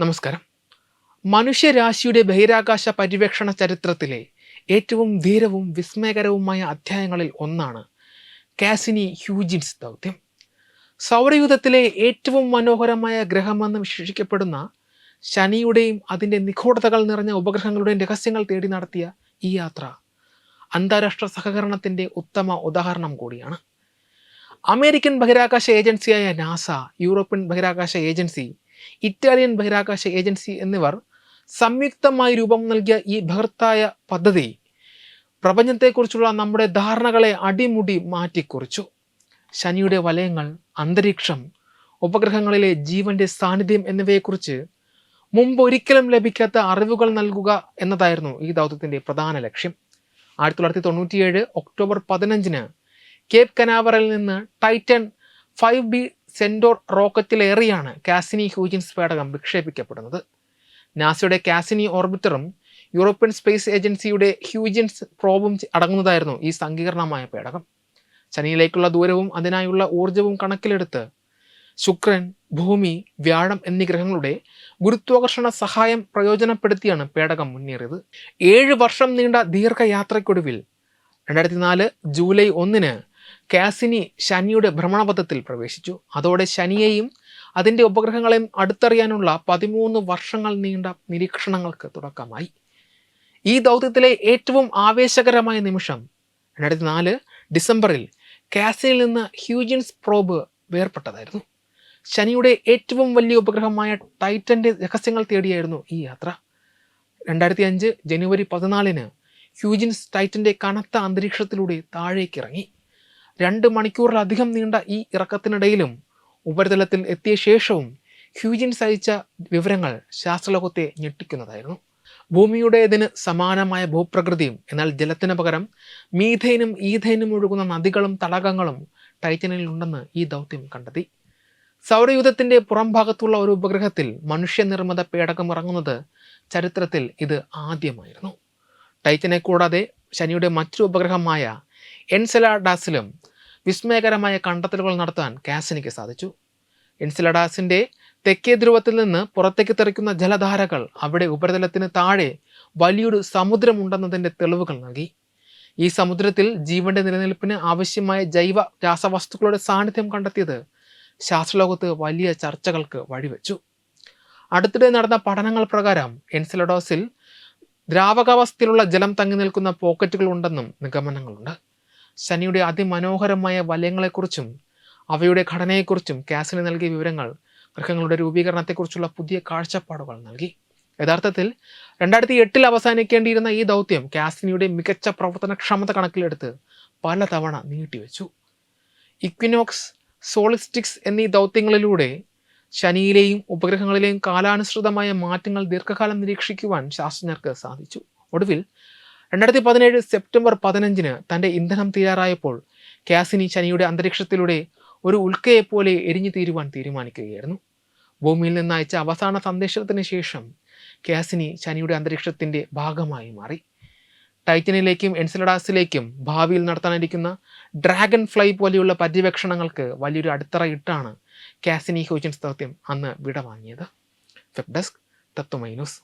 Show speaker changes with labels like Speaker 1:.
Speaker 1: നമസ്കാരം. മനുഷ്യരാശിയുടെ ബഹിരാകാശ പര്യവേക്ഷണ ചരിത്രത്തിലെ ഏറ്റവും ധീരവും വിസ്മയകരവുമായ അധ്യായങ്ങളിൽ ഒന്നാണ് കാസിനി ഹ്യൂജിൻസ് ദൗത്യം. സൗരയൂഥത്തിലെ ഏറ്റവും മനോഹരമായ ഗ്രഹമെന്ന് വിശേഷിക്കപ്പെടുന്ന ശനിയുടെയും അതിന്റെ നിഗൂഢതകൾ നിറഞ്ഞ ഉപഗ്രഹങ്ങളുടെയും രഹസ്യങ്ങൾ തേടി നടത്തിയ ഈ യാത്ര അന്താരാഷ്ട്ര സഹകരണത്തിന്റെ ഉത്തമ ഉദാഹരണം കൂടിയാണ്. അമേരിക്കൻ ബഹിരാകാശ ഏജൻസിയായ നാസ യൂറോപ്യൻ ബഹിരാകാശ ഏജൻസി ഇറ്റാലിയൻ ബഹിരാകാശ ഏജൻസി എന്നിവർ സംയുക്തമായി രൂപം നൽകിയ ഈ ബഹർത്തായ പദ്ധതി പ്രപഞ്ചത്തെക്കുറിച്ചുള്ള നമ്മുടെ ധാരണകളെ അടിമുടി മാറ്റിക്കുറിച്ചു. ശനിയുടെ വലയങ്ങൾ അന്തരീക്ഷം ഉപഗ്രഹങ്ങളിലെ ജീവന്റെ സാന്നിധ്യം എന്നിവയെക്കുറിച്ച് മുമ്പ് ഒരിക്കലും ലഭിക്കാത്ത അറിവുകൾ നൽകുക എന്നതായിരുന്നു ഈ ദൗത്യത്തിന്റെ പ്രധാന ലക്ഷ്യം. ആയിരത്തി തൊള്ളായിരത്തി തൊണ്ണൂറ്റിയേഴ് ഒക്ടോബർ പതിനഞ്ചിന് കേപ്പ് കനാവറിൽ നിന്ന് ടൈറ്റൻ ഫൈവ് ബി സെൻഡോർ റോക്കറ്റിലേറിയാണ് കാസിനി ഹ്യൂജിൻസ് പേടകം വിക്ഷേപിക്കപ്പെടുന്നത്. നാസയുടെ കാസിനി ഓർബിറ്ററും യൂറോപ്യൻ സ്പേസ് ഏജൻസിയുടെ ഹ്യൂജിൻസ് പ്രോബും അടങ്ങുന്നതായിരുന്നു ഈ സങ്കീർണമായ പേടകം. ശനിയിലേക്കുള്ള ദൂരവും അതിനായുള്ള ഊർജവും കണക്കിലെടുത്ത് ശുക്രൻ ഭൂമി വ്യാഴം എന്നീ ഗ്രഹങ്ങളുടെ ഗുരുത്വാകർഷണ സഹായം പ്രയോജനപ്പെടുത്തിയാണ് പേടകം മുന്നേറിയത്. ഏഴ് വർഷം നീണ്ട ദീർഘയാത്രയ്ക്കൊടുവിൽ രണ്ടായിരത്തി നാല് ജൂലൈ ഒന്നിന് കാസിനി ശനിയുടെ ഭ്രമണപഥത്തിൽ പ്രവേശിച്ചു. അതോടെ ശനിയെയും അതിന്റെ ഉപഗ്രഹങ്ങളെയും അടുത്തറിയാനുള്ള പതിമൂന്ന് വർഷങ്ങൾ നീണ്ട നിരീക്ഷണങ്ങൾക്ക് തുടക്കമായി. ഈ ദൗത്യത്തിലെ ഏറ്റവും ആവേശകരമായ നിമിഷം രണ്ടായിരത്തി നാല് ഡിസംബറിൽ കാസിനിൽ നിന്ന് ഹ്യൂജിൻസ് പ്രോബ് വേർപെട്ടതായിരുന്നു ശനിയുടെ ഏറ്റവും വലിയ ഉപഗ്രഹമായ ടൈറ്റന്റെ രഹസ്യങ്ങൾ തേടിയായിരുന്നു ഈ യാത്ര. രണ്ടായിരത്തി അഞ്ച് ജനുവരി പതിനാലിന് ഹ്യൂജിൻസ് ടൈറ്റന്റെ കനത്ത അന്തരീക്ഷത്തിലൂടെ താഴേക്കിറങ്ങി. രണ്ട് മണിക്കൂറിലധികം നീണ്ട ഈ ഇറക്കത്തിനിടയിലും ഉപരിതലത്തിൽ എത്തിയ ശേഷവും ഹ്യൂജിൻസ് അയച്ച വിവരങ്ങൾ ശാസ്ത്രലോകത്തെ ഞെട്ടിക്കുന്നതായിരുന്നു. ഭൂമിയുടേതിന് സമാനമായ ഭൂപ്രകൃതിയും എന്നാൽ ജലത്തിന് പകരം മീഥൈനും ഈഥൈനും ഒഴുകുന്ന നദികളും തടാകങ്ങളും ടൈറ്റനിൽ ഉണ്ടെന്ന് ഈ ദൗത്യം കണ്ടെത്തി. സൗരയൂഥത്തിന്റെ പുറംഭാഗത്തുള്ള ഒരു ഉപഗ്രഹത്തിൽ മനുഷ്യനിർമ്മിത പേടകം ഇറങ്ങുന്നത് ചരിത്രത്തിൽ ഇത് ആദ്യമായിരുന്നു. ടൈറ്റനെ കൂടാതെ ശനിയുടെ മറ്റൊരു ഉപഗ്രഹമായ എൻസെലാഡാസിലും വിസ്മയകരമായ കണ്ടെത്തലുകൾ നടത്താൻ കാസിനിക്ക് സാധിച്ചു. എൻസലഡാസിന്റെ തെക്കേ ധ്രുവത്തിൽ നിന്ന് പുറത്തേക്ക് തെറിക്കുന്ന ജലധാരകൾ അവിടെ ഉപരിതലത്തിന് താഴെ വലിയൊരു സമുദ്രമുണ്ടെന്നതിന്റെ തെളിവുകൾ നൽകി. ഈ സമുദ്രത്തിൽ ജീവന്റെ നിലനിൽപ്പിന് ആവശ്യമായ ജൈവ രാസവസ്തുക്കളുടെ സാന്നിധ്യം കണ്ടെത്തിയത് ശാസ്ത്രലോകത്ത് വലിയ ചർച്ചകൾക്ക് വഴിവെച്ചു. അടുത്തിടെ നടന്ന പഠനങ്ങൾ പ്രകാരം എൻസലഡോസിൽ ദ്രാവകാവസ്ഥയിലുള്ള ജലം തങ്ങി നിൽക്കുന്ന പോക്കറ്റുകൾ ഉണ്ടെന്നും നിഗമനങ്ങളുണ്ട്. ശനിയുടെ അതിമനോഹരമായ വലയങ്ങളെക്കുറിച്ചും അവയുടെ ഘടനയെക്കുറിച്ചും കാസിന് നൽകിയ വിവരങ്ങൾ ഗ്രഹങ്ങളുടെ രൂപീകരണത്തെക്കുറിച്ചുള്ള പുതിയ കാഴ്ചപ്പാടുകൾ നൽകി. യഥാർത്ഥത്തിൽ രണ്ടായിരത്തി എട്ടിൽ അവസാനിക്കേണ്ടിയിരുന്ന ഈ ദൗത്യം കാസിനിയുടെ മികച്ച പ്രവർത്തനക്ഷമത കണക്കിലെടുത്ത് പലതവണ നീട്ടിവെച്ചു. ഇക്വിനോക്സ് സോളിസ്റ്റിക്സ് എന്നീ ദൗത്യങ്ങളിലൂടെ ശനിയിലെയും ഉപഗ്രഹങ്ങളിലെയും കാലാനുസൃതമായ മാറ്റങ്ങൾ ദീർഘകാലം നിരീക്ഷിക്കുവാൻ ശാസ്ത്രജ്ഞർക്ക് സാധിച്ചു. ഒടുവിൽ രണ്ടായിരത്തി പതിനേഴ് സെപ്റ്റംബർ പതിനഞ്ചിന് തന്റെ ഇന്ധനം തീരാറായപ്പോൾ കാസിനി ശനിയുടെ അന്തരീക്ഷത്തിലൂടെ ഒരു ഉൽക്കയെപ്പോലെ എരിഞ്ഞു തീരുവാൻ തീരുമാനിക്കുകയായിരുന്നു. ഭൂമിയിൽ നിന്ന് അയച്ച അവസാന സന്ദേശത്തിന് ശേഷം കാസിനി ശനിയുടെ അന്തരീക്ഷത്തിന്റെ ഭാഗമായി മാറി. ടൈറ്റനിലേക്കും എൻസലഡാസിലേക്കും ഭാവിയിൽ നടത്താനിരിക്കുന്ന ഡ്രാഗൺ ഫ്ലൈ പോലെയുള്ള പര്യവേക്ഷണങ്ങൾക്ക് വലിയൊരു അടിത്തറ ഇട്ടാണ് കാസിനി ഹോജൻസ് ദൗത്യം അന്ന് വിടവാങ്ങിയത്. Desk Tatwamayi news.